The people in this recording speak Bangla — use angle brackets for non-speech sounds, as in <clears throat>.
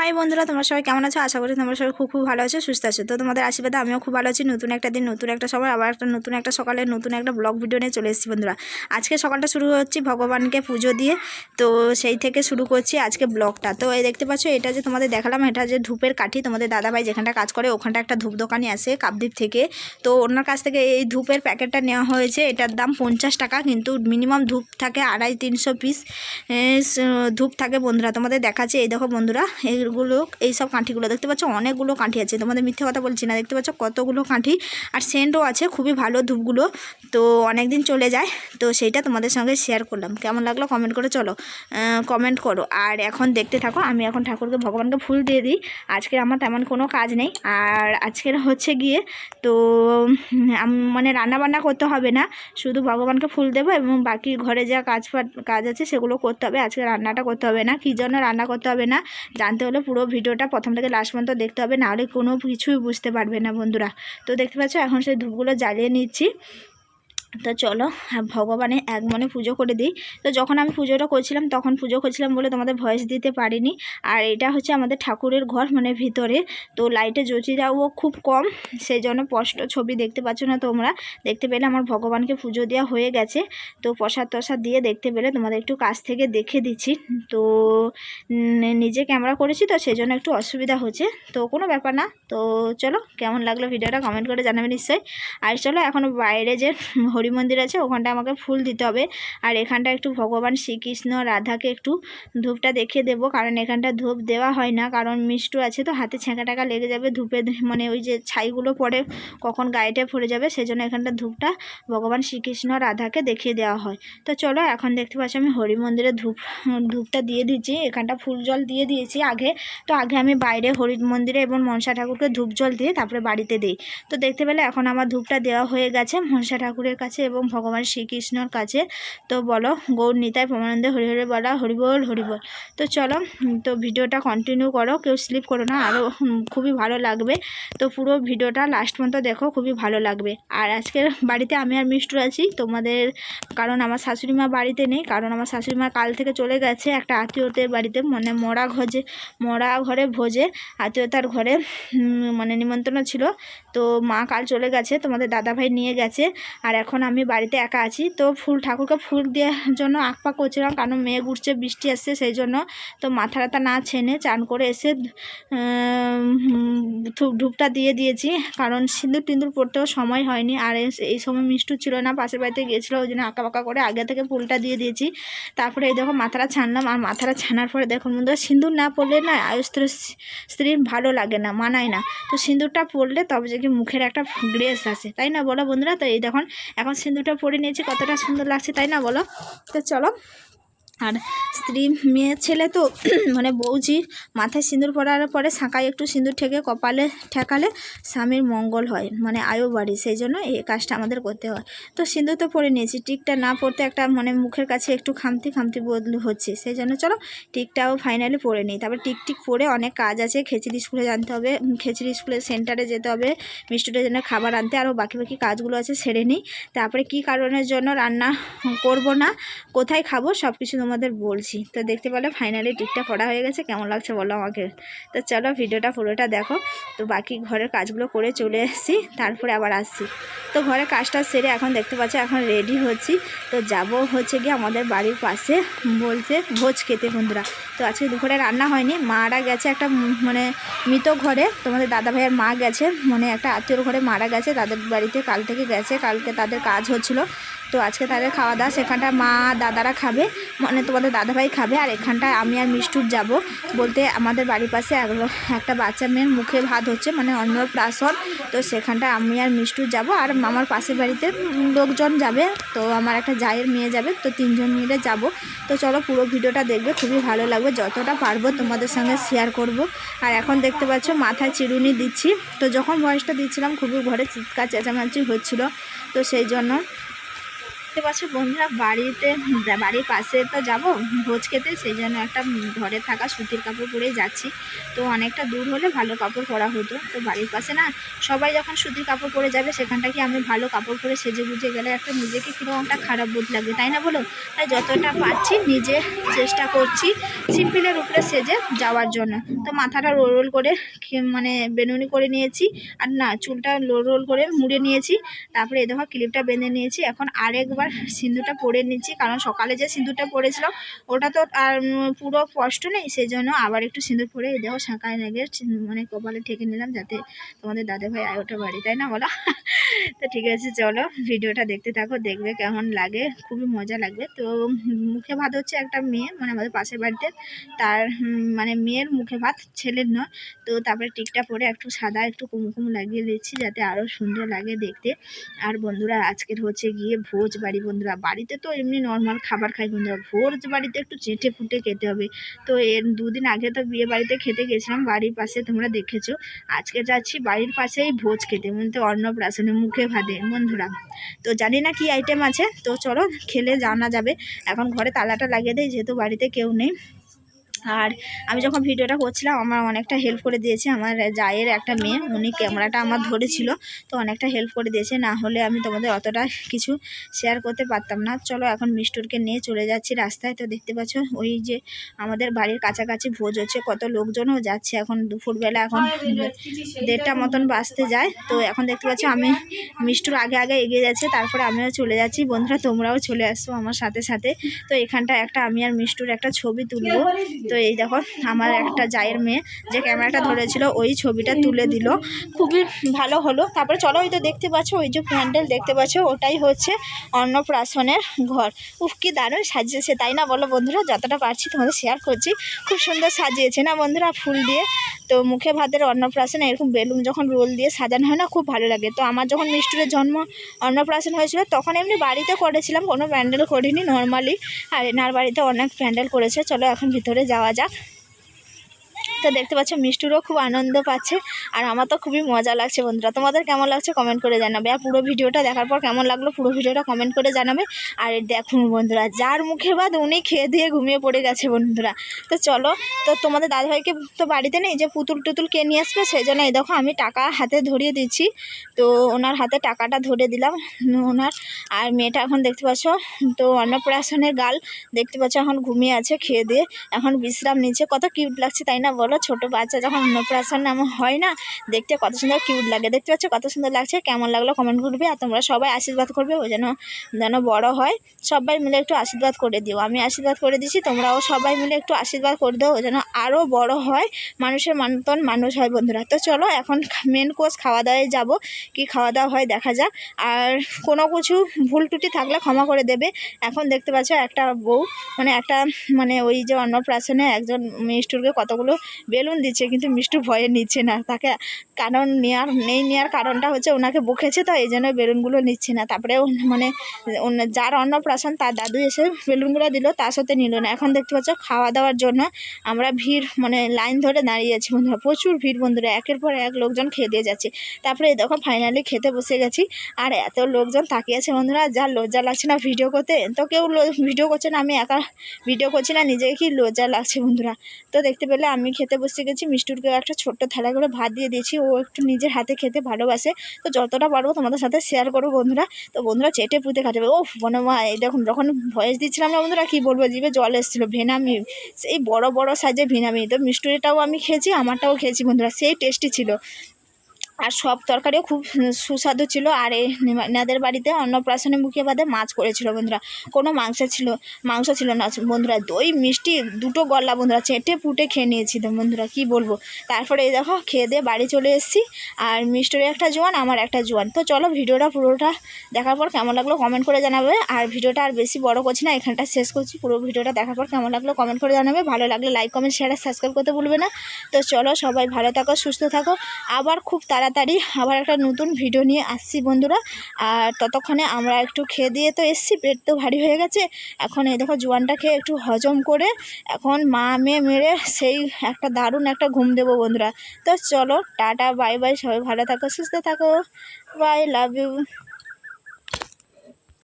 হাই বন্ধুরা, তোমরা সবাই কেমন আছো? আশা করি তোমরা সবাই খুব খুব ভালো আছো, সুস্থ আছো। তো তোমাদের আশীর্বাদে আমিও খুব ভালো আছি। নতুন একটা দিন, নতুন একটা সময়, আবার একটা নতুন একটা সকালে নতুন একটা ব্লগ ভিডিও নিয়ে চলে এসেছি, বন্ধুরা। আজকে সকালটা শুরু হচ্ছে ভগবানকে পুজো দিয়ে। তো সেই থেকে শুরু করছি আজকে ব্লগটা। তো এই দেখতে পাচ্ছ, এটা যে তোমাদের দেখালাম, এটা যে ধূপের কাঠি তোমাদের দাদাভাই যেখানটা কাজ করে, ওখানটা একটা ধূপ দোকানই আছে কাপদ্বীপ থেকে। তো ওনার কাছ থেকে এই ধূপের প্যাকেটটা নেওয়া হয়েছে। এটার দাম পঞ্চাশ টাকা, কিন্তু মিনিমাম ধূপ থাকে আড়াই তিনশো পিস। ধূপ থাকে, বন্ধুরা, তোমাদের দেখাচ্ছে। এই দেখো, বন্ধুরা এইগুলো এইসব কাঁঠিগুলো। দেখতে পাচ্ছ, অনেকগুলো কাঁঠি আছে। তোমাদের মিথ্যে কথা বলছি না। দেখতে পাচ্ছ, কতগুলো কাঁঠি। আর সেন্টও আছে, খুবই ভালো ধূপগুলো। তো অনেক দিন চলে যায়। তো সেইটা তোমাদের সঙ্গে শেয়ার করলাম। কেমন লাগল কমেন্ট করে চলো কমেন্ট করো। আর এখন দেখতে থাকো, আমি এখন ঠাকুরকে, ভগবানকে ফুল দিয়ে দিই। আজকে আমার তেমন কোনো কাজ নেই। আর আজকের হচ্ছে গিয়ে, তো মানে রান্না বান্না করতে হবে না। শুধু ভগবানকে ফুল দেবো এবং বাকি ঘরে যা কাজ কাজ আছে সেগুলো করতে হবে। আজকে রান্নাটা করতে হবে না। কী জন্য রান্না করতে হবে না? জানতে হলে পুরো ভিডিওটা প্রথম থেকে লাস্ট পর্যন্ত দেখতে হবে, নাহলে কোনো কিছুই বুঝতে পারবে না বন্ধুরা। তো দেখতে পাচ্ছ, এখন সেই ধূপগুলো জ্বালিয়ে নিচ্ছি। তো চলো আর ভগবানে এক মনে পুজো করে দিই। তো যখন আমি পুজোটা করছিলাম, তখন পুজো করছিলাম বলে তোমাদের ভয়েস দিতে পারিনি। আর এটা হচ্ছে আমাদের ঠাকুরের ঘর মানে ভিতরে তো লাইটে জ্যোতিটাও খুব কম সেই জন্য স্পষ্ট ছবি দেখতে পাচ্ছ না তোমরা। দেখতে পেলে আমার ভগবানকে পুজো দেওয়া হয়ে গেছে। তো প্রসাদ টসাদ দিয়ে দেখতে পেলে তোমাদের একটু কাছ থেকে দেখে দিচ্ছি। তো নিজে ক্যামেরা করেছি তো সেই জন্য একটু অসুবিধা হচ্ছে। তো কোনো ব্যাপার না। তো চলো, কেমন লাগল ভিডিওটা কমেন্ট করে জানাবে নিশ্চয়ই। আর চলো, এখন বাইরে যে হরি মন্দির আছে ওখানটা আমাকে ফুল দিতে হবে। আর এখানটা একটু ভগবান শ্রীকৃষ্ণ, রাধাকে একটু ধূপটা দেখিয়ে দেবো, কারণ এখানটা ধূপ দেওয়া হয় না, কারণ মিষ্টু আছে তো, হাতে ছ্যাঁকা টাকা লেগে যাবে, ধূপে মানে ওই যে ছাইগুলো পড়ে কখন গায়েটে পড়ে যাবে সেই জন্য এখানটা ধূপটা ভগবান শ্রীকৃষ্ণ, রাধাকে দেখিয়ে দেওয়া হয়। তো চলো, এখন দেখতে পাচ্ছি আমি হরি মন্দিরে ধূপ, ধূপটা দিয়ে দিচ্ছি, এখানটা ফুল জল দিয়ে দিয়েছি আগে। তো আগে আমি বাইরে হরি মন্দিরে এবং মনসা ঠাকুরকে ধূপ জল দিয়ে তারপরে বাড়িতে দিই। তো দেখতে পেলে এখন আমার ধূপটা দেওয়া হয়ে গেছে, মনসা ঠাকুরের কাছে এবং ভগবান শ্রীকৃষ্ণর কাছে। তো বলো, গৌর নিতাই প্রমানন্দে হরি হরি বলা, হরি বল হরি বল। তো চলো তো ভিডিওটা কন্টিনিউ করো, কেউ স্লিপ করো না আরও খুবই ভালো লাগবে। তো পুরো ভিডিওটা লাস্ট পর্যন্ত দেখো, খুবই ভালো লাগবে। আর আজকের বাড়িতে আমি আর মিষ্টু আছি, তোমাদের, কারণ আমার শাশুড়ি মা বাড়িতে নেই, কারণ আমার শাশুড়ি মা কাল থেকে চলে গেছে একটা আত্মীয়দের বাড়িতে মানে মরা ঘরে মরা ঘরে ভোজে। আত্মীয়তার ঘরে মানে নিমন্ত্রণ ছিল। তো মা কাল চলে গেছে, তোমাদের দাদাভাই নিয়ে গেছে। আর এখন আমি বাড়িতে একা আছি। তো ফুল, ঠাকুরকে ফুল দেওয়ার জন্য আঁকপা করছিলাম, কারণ মেঘ উঠছে বৃষ্টি আসছে, সেই জন্য তো মাথা ব্যথা না ছেনে চান করে এসে ধূপটা দিয়ে দিয়েছি। কারণ সিঁদুর টিন্দুর পড়তেও সময় হয়নি, আর এই সময় মিষ্টু ছিল না, পাশের বাড়িতে গিয়েছিল, ওই জন্য আঁকা বাঁকা করে আগে থেকে ফুলটা দিয়ে দিয়েছি। তারপরে এই দেখো মাথাটা ছানলাম, আর মাথাটা ছানার পরে দেখো বন্ধুরা, সিঁদুর না পড়লে না আয়ুস্ত্র স্ত্রীর ভালো লাগে না, মানায় না। তো সিঁদুরটা পড়লে তবে যে কি মুখের একটা গ্রেস আসে, তাই না বলো বন্ধুরা? তো এই দেখুন, এখন সিঁদুরটা পরে নিয়েছি কতটা সুন্দর লাগছে তাই না বলো? তো চলো। আর স্ত্রী মেয়ে ছেলে তো <clears throat> মানে বৌজি মাথায় সিঁদুর পরার পরে শাঁকায় একটু সিঁদুর ঠেকে কপালে ঠেকালে স্বামীর মঙ্গল হয় মানে আয়ু বাড়ি, সেই জন্য এই কাজটা আমাদের করতে হয়। তো সিঁদুর তো পরে নিয়েছি, টিকটা না পড়তে একটা মানে মুখের কাছে একটু খামতি খামতি বদল হচ্ছে, সেই জন্য চলো টিকটাও ফাইনালি পরে নিই। তারপর টিক টিক পরে অনেক কাজ আছে, খেচড়ি স্কুলে জানতে হবে খেচড়ি স্কুলের সেন্টারে যেতে হবে মিষ্টিটার জন্য খাবার আনতে আরও বাকি বাকি কাজগুলো আছে, সেরে নিই। তারপরে কি কারণের জন্য রান্না করব না, কোথায় খাব সব কিছু তোমাদের বলছি। তো দেখতে পেলে ফাইনালি টিকটা পড়া হয়ে গেছে। কেমন লাগছে বলো আমাকে? তো চলো ভিডিওটা পুরোটা দেখো। তো বাকি ঘরের কাজগুলো করে চলে এসেছি, তারপরে আবার আসছি। তো ঘরের কাজটা সেরে এখন দেখতে পাচ্ছি, এখন রেডি হচ্ছি। তো যাব হচ্ছে গিয়ে আমাদের বাড়ির পাশে, বলছে ভোজ খেতে বন্ধুরা। তো আজকে দুপুরে রান্না হয়নি, মারা গেছে একটা মানে মৃত ঘরে। তোমাদের দাদা ভাইয়ের মা গেছে মানে একটা আত্মীয়র ঘরে মারা গেছে। তাদের বাড়িতে কাল থেকে গেছে, কালকে তাদের কাজ হচ্ছিল। তো আজকে তাদের খাওয়া দাওয়া সেখানটা মা দাদারা খাবে মানে তোমাদের দাদাভাই খাবে, আর এখানটায় আমি আর মিষ্টুর যাব। বলতে আমাদের বাড়ির পাশে এক- একটা বাচ্চা মেয়ের মুখে ভাত হচ্ছে মানে অন্নপ্রাশন তো সেখানটা আমি আর মিষ্টুর যাব, আর আমার পাশের বাড়িতে লোকজন যাবে, তো আমার একটা জায়ের মেয়ে যাবে, তো তিনজন মিলে যাব। তো চলো পুরো ভিডিওটা দেখবে, খুবই ভালো লাগবে, যতটা পারব তোমাদের সঙ্গে শেয়ার করব। আর এখন দেখতে পাচ্ছ, মাথায় চিরুনি দিচ্ছি, তো যখন বয়সটা দিচ্ছিলাম, খুবই ঘরে চিৎকার চেঁচামেচি হচ্ছিল, তো সেই জন্য দেখতে পাচ্ছ বন্ধুরা, বাড়িতে, বাড়ির পাশে তো যাব ভোজ খেতে, সেই জন্য একটা ঘরে থাকা সুতির কাপড় পরেই যাচ্ছি। তো অনেকটা দূর হলে ভালো কাপড় পরা হতো। তো বাড়ির পাশে না, সবাই যখন সুতির কাপড় পরে যাবে, সেখানটা কি আমি ভালো কাপড় পরে সেজে গুজে গেলে একটা নিজেকে কীরকম একটা খারাপ বোধ লাগবে তাই না বলো? তাই যতটা পারছি নিজে চেষ্টা করছি সিম্পলের উপরে সেজে যাওয়ার জন্য। তো মাথাটা রোল রোল করে মানে বেনুনি করে নিয়েছি, আর না, চুলটা রোল রোল করে মুড়ে নিয়েছি, তারপরে এ দেখো ক্লিপটা বেঁধে নিয়েছি। এখন আরেকবার সিঁদুরটা পরে নিচ্ছি, কারণ সকালে যে সিঁদুরটা পরেছিলাম, ওটা তো আর পুরো স্পষ্ট নেই সেই জন্য আবার একটু সিঁদুর পরে দেখো শাঁকায় লেগে মানে কপালে ঠেকে নিলাম যাতে তোমাদের দাদা ভাই আয় ওঠা বাড়ি, তাই না বলো? তো ঠিক আছে, চলো ভিডিওটা দেখতে থাকো, দেখবে কেমন লাগে, খুবই মজা লাগবে। তো মুখে ভাত হচ্ছে একটা মেয়ে মানে আমাদের পাশের বাড়িতে, তার মানে মেয়ের মুখে ভাত, ছেলের নয়। তো তারপরে টিকটা পরে একটু সাদা একটু কুমকুম লাগিয়ে দিচ্ছি, যাতে আরও সুন্দর লাগে দেখতে। আর বন্ধুরা, আজকের হচ্ছে গিয়ে ভোজ বাড়ি বন্ধুরা। বাড়িতে তো এমনি নর্মাল খাবার খাই বন্ধুরা। ভোজ বাড়িতে একটু চেটে ফুটে খেতে হবে। তো এর দুদিন আগে তো বিয়ে বাড়িতে খেতে গেছিলাম, বাড়ির পাশে তোমরা দেখেছ। আজকে যাচ্ছি বাড়ির পাশেই ভোজ খেতে। বলতে অন্নপ্রাশনে মুখে ভাতে, বন্ধুরা। তো জানি না কি আইটেম আছে। তো চলো, খেলে জানা যাবে। এখন ঘরে তালাটা লাগিয়ে দেয় যেহেতু বাড়িতে কেউ নেই। আর আমি যখন ভিডিওটা করছিলাম, আমার অনেকটা হেল্প করে দিয়েছে আমার জায়ের একটা মেয়ে। উনি ক্যামেরাটা আমার ধরেছিল, তো অনেকটা হেল্প করে দিয়েছে। না হলে আমি তোমাদের অতটা কিছু শেয়ার করতে পারতাম না। চলো এখন মিষ্টুরকে নিয়ে চলে যাচ্ছি রাস্তায়। তো দেখতে পাচ্ছ, ওই যে আমাদের বাড়ির কাছাকাছি ভোজ হচ্ছে, কত লোকজনও যাচ্ছে। এখন দুপুরবেলা এখন দেড়টা মতন বাজতে যায়। তো এখন দেখতে পাচ্ছ, আমি মিষ্টুর আগে আগে এগিয়ে যাচ্ছে, তারপরে আমিও চলে যাচ্ছি। বন্ধুরা, তোমরাও চলে আসছো আমার সাথে সাথে। তো এখানটা একটা আমি আর মিষ্টুর একটা ছবি তুলবো। তো এই দেখো, আমার একটা জায়ের মেয়ে যে ক্যামেরাটা ধরেছিল, ওই ছবিটা তুলে দিল। খুবই ভালো হলো। তারপরে চলো ওই তো দেখতে পাচ্ছ, ওই যে প্যান্ডেল দেখতে পাচ্ছ, ওটাই হচ্ছে অন্নপ্রাশনের ঘর। উফ, কি দারুণ সাজিয়েছে, তাই না বলো বন্ধুরা? যতটা পারছি তোমাদের শেয়ার করছি। খুব সুন্দর সাজিয়েছে না বন্ধুরা? ফুল দিয়ে। তো মুখে ভাতের অন্নপ্রাশনে, এরকম বেলুন যখন রোল দিয়ে সাজানো হয় না, খুব ভালো লাগে। তো আমার যখন মিষ্টুরের জন্ম অন্নপ্রাশন হয়েছিল, তখন এমনি বাড়িতে করেছিলাম, কোনো প্যান্ডেল করিনি নর্মালি আর এনার বাড়িতে অনেক প্যান্ডেল করেছে, চলো এখন ভিতরে যাওয়া যাক। তো দেখতে পাচ্ছ, মিষ্টুরও খুব আনন্দ পাচ্ছে আর আমার তো খুবই মজা লাগছে বন্ধুরা। তোমাদের কেমন লাগছে কমেন্ট করে জানাবে আর পুরো ভিডিওটা দেখার পর কেমন লাগল পুরো ভিডিওটা কমেন্ট করে জানাবে। আর দেখুন বন্ধুরা, যার মুখে বাদ উনি খেয়ে দিয়ে ঘুমিয়ে পড়ে গেছে বন্ধুরা। তো চলো, তো তোমাদের দাদাভাইকে তো বাড়িতে নেই, যে পুতুল টুতুল কে নিয়ে আসবে সেই জন্য এই দেখো আমি টাকা হাতে ধরিয়ে দিচ্ছি। তো ওনার হাতে টাকাটা ধরে দিলাম ওনার। আর মেয়েটা এখন দেখতে পাচ্ছ, তো অন্নপ্রাশনের গাল দেখতে পাচ্ছ, এখন ঘুমিয়ে আছে খেয়ে দিয়ে। এখন বিশ্রাম নিচ্ছে। কত কিউট লাগছে তাই না বলো? ছোট বাচ্চা যখন অন্নপ্রাশন এমন হয় না, দেখতে কত সুন্দর কিউট লাগে। দেখতে পাচ্ছ কত সুন্দর লাগছে, কেমন লাগল কমেন্ট করবে, আর তোমরা সবাই আশীর্বাদ করবে, ও যেন যেন বড় হয়। সবাই মিলে একটু আশীর্বাদ করে দিও। আমি আশীর্বাদ করে দিচ্ছি তোমরাও সবাই মিলে একটু আশীর্বাদ করে দাও, ও যেন আরও বড় হয়, মানুষের মতন মানুষ হয় বন্ধুরা। তো চলো, এখন মেন কোর্স খাওয়া দাওয়ায় যাব, কি খাওয়া দাওয়া হয় দেখা যাক। আর কোনো কিছু ভুল ত্রুটি থাকলে ক্ষমা করে দেবে। এখন দেখতে পাচ্ছ একটা বউ মানে একটা মানে ওই যে অন্নপ্রাশনে একজন মিষ্টুরকে কতগুলো বেলুন দিচ্ছে, কিন্তু মিষ্টু ভয়ে নিচ্ছে না। তাকে কারণ নেওয়ার নেই নেওয়ার কারণটা হচ্ছে ওনাকে বকেছে, তো এই জন্য বেলুনগুলো নিচ্ছে না। তারপরে মানে যার অন্নপ্রাশন তার দাদু এসে বেলুনগুলো দিল, তার সাথে নিল না। এখন দেখতে পাচ্ছ, খাওয়া দাওয়ার জন্য আমরা ভিড় মানে লাইন ধরে দাঁড়িয়ে আছি বন্ধুরা, প্রচুর ভিড় বন্ধুরা। একের পর এক লোকজন খেয়ে দিয়ে যাচ্ছে। তারপরে দেখো ফাইনালি খেতে বসে গেছি। আর এত লোকজন তাকিয়ে আছে বন্ধুরা, যা লজ্জা লাগছে না ভিডিও করতে। তো কেউ ভিডিও করছে না, আমি একা ভিডিও করছি না, নিজেকে কি লজ্জা লাগছে বন্ধুরা? তো দেখতে পেলে আমি খেতে বসে গেছি মিষ্টুরকে একটা ছোট্ট থালা করে ভাত দিয়ে দিয়েছি, ও একটু নিজের হাতে খেতে ভালোবাসে। তো যতটা পারব তোমাদের সাথে শেয়ার করব বন্ধুরা। তো বন্ধুরা চেটে পুঁতে খাটাবে ও মা এই দেখুন, যখন ভয়েস দিচ্ছিলাম না বন্ধুরা, কী বলব, জিভে জল এসেছিল, ভেনামি। সেই বড় বড় সাইজের ভেনামি। তো মিষ্টুরিটাও আমি খেয়েছি, আমারটাও খেয়েছি বন্ধুরা, সেই টেস্টি ছিল। আর সব তরকারিও খুব সুস্বাদু ছিল। আর এনাদের বাড়িতে অন্নপ্রাশনে মুখে বাদে মাছ করেছিল বন্ধুরা। কোনো মাংস ছিল মাংস ছিল না। বন্ধুরা দই, মিষ্টি, দুটো গল্লা বন্ধুরা চেটে পুটে খেয়ে নিয়েছি তো বন্ধুরা, কী বলব? তারপরে এই দেখো, খেয়ে দিয়ে বাড়ি চলে এসেছি। আর মিষ্টুর একটা জোয়ান, আমার একটা জোয়ান। তো চলো ভিডিওটা পুরোটা দেখার পর কেমন লাগল কমেন্ট করে জানাবে। আর ভিডিওটা আর বেশি বড় করছি না, এখানটা শেষ করছি। পুরো ভিডিওটা দেখার পর কেমন লাগল কমেন্ট করে জানাবে। ভালো লাগলে লাইক কমেন্ট শেয়ার সাবস্ক্রাইব করতে ভুলবে না। তো চলো সবাই ভালো থাকো, সুস্থ থাকো। আবার খুব তাড়াতাড়ি আবার একটা নতুন ভিডিও নিয়ে আসছি বন্ধুরা। আর ততক্ষণে আমরা একটু খেয়ে দিয়ে তো এসছি, পেট তো ভারী হয়ে গেছে। এখন এই দেখো জোয়ানটা খেয়ে একটু হজম করে এখন মা মেয়ে মেরে সেই একটা দারুণ একটা ঘুম দেবো বন্ধুরা। তো চলো, টাটা, বাই বাই, সবাই ভালো থাকো, সুস্থ থাকো। By love you